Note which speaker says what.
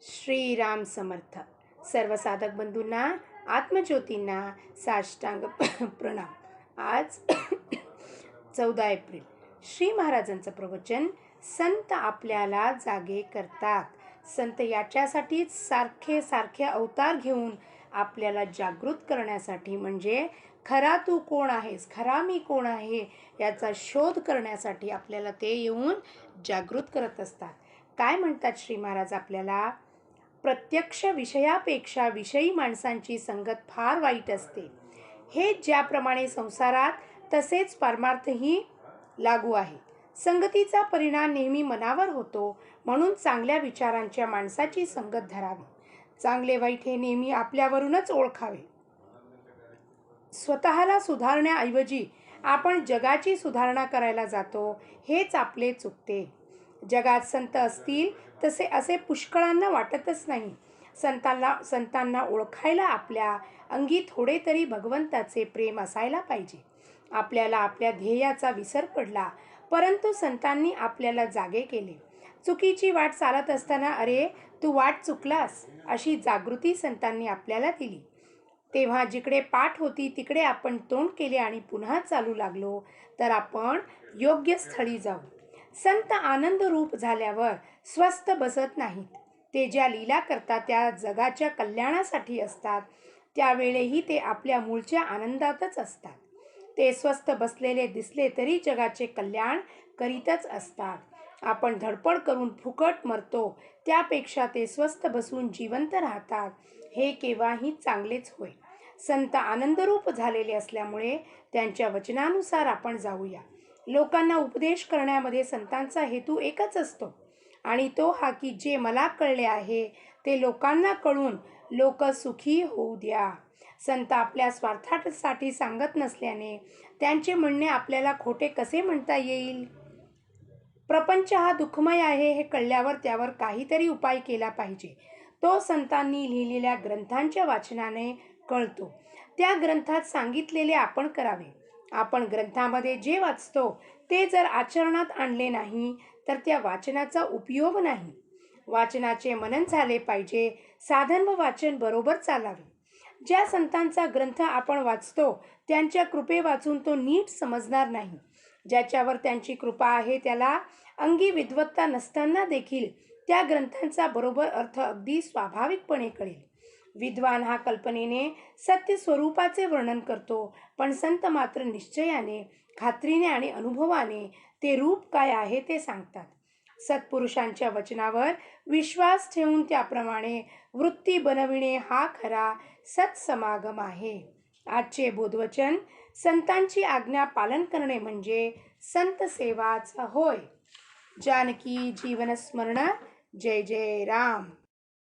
Speaker 1: श्रीराम समर्थ. सर्व साधक बंधूंना आत्मज्योतींना साष्टांग प्रणाम. आज चौदा एप्रिल. श्री महाराजांचं प्रवचन संत आपल्याला जागे करतात. संत याच्यासाठीच सारखे सारखे अवतार घेऊन आपल्याला जागृत करण्यासाठी म्हणजे खरा तू कोण आहेस? खरा मी कोण आहे? याचा शोध करण्यासाठी आपल्याला ते येऊन जागृत करत असतात. काय म्हणतात श्री महाराज आपल्याला? प्रत्यक्ष विषयापेक्षा विषयी माणसांची संगत फार वाईट असते. हे ज्याप्रमाणे संसारात तसेच परमार्थही लागू आहे. संगतीचा परिणाम नेहमी मनावर होतो म्हणून चांगल्या विचारांच्या माणसाची संगत धरावी. चांगले वाईट हे नेहमी आपल्यावरूनच ओळखावे. स्वतःला सुधारण्याऐवजी आपण जगाची सुधारणा करायला जातो हेच आपले चुकते. जगात संत असतील तसे असे पुष्कळांना वाटतच नाही. संतांना संतांना ओळखायला आपल्या अंगी थोडे तरी भगवंताचे प्रेम असायला पाहिजे. आपल्याला आपल्या ध्येयाचा विसर पडला परंतु संतांनी आपल्याला जागे केले. चुकीची वाट चालत असताना अरे तू वाट चुकलास अशी जागृती संतांनी आपल्याला दिली. तेव्हा जिकडे पाठ होती तिकडे आपण तोंड केले आणि पुन्हा चालू लागलो तर आपण योग्य स्थळी जाऊ. संत आनंद रूप झाल्यावर स्वस्थ बसत नाहीत. ते ज्या लीला करतात त्या जगाच्या कल्याणासाठी असतात. त्यावेळेही ते आपल्या मूळच्या आनंदातच असतात. ते स्वस्थ बसलेले दिसले तरी जगाचे कल्याण करीतच असतात. आपण धडपड करून फुकट मरतो त्यापेक्षा ते स्वस्थ बसून जिवंत राहतात. हे केव्हाही चांगलेच होय. संत आनंदरूप झालेले असल्यामुळे त्यांच्या वचनानुसार आपण जाऊया. लोकांना उपदेश करण्यामध्ये संतांचा हेतू एकच असतो. आणि तो हा की जे मला कळले आहे ते लोकांना कळून लोक सुखी होऊ द्या. संत आपल्या स्वार्थासाठी सांगत नसल्याने त्यांचे म्हणणे आपल्याला खोटे कसे म्हणता येईल? प्रपंच हा दुःखमय आहे हे कळल्यावर त्यावर काहीतरी उपाय केला पाहिजे. तो संतांनी लिहिलेल्या ग्रंथांच्या वाचनाने कळतो. त्या ग्रंथात सांगितलेले आपण करावे. आपण ग्रंथामध्ये जे वाचतो ते जर आचरणात आणले नाही तर त्या वाचनाचा उपयोग नाही. वाचनाचे मनन झाले पाहिजे साधन व वाचन बरोबर चालावे. ज्या संतांचा ग्रंथ आपण वाचतो त्यांच्या कृपे वाचून तो नीट समजणार नाही. ज्याच्यावर त्यांची कृपा आहे त्याला अंगी विद्वत्ता नसताना देखील त्या ग्रंथांचा बरोबर अर्थ अगदी स्वाभाविकपणे कळेल. विद्वान हा कल्पनेने सत्य स्वरूपाचे वर्णन करतो पण संत मात्र निश्चयाने खात्रीने आणि अनुभवाने ते रूप काय आहे ते सांगतात. सत्पुरुषांच्या वचनावर विश्वास ठेवून त्याप्रमाणे वृत्ती बनविणे हा खरा सत्समागम आहे. आजचे बोधवचन संतांची आज्ञा पालन करणे म्हणजे संत सेवाच होय. जानकी जीवनस्मरण जय जय राम.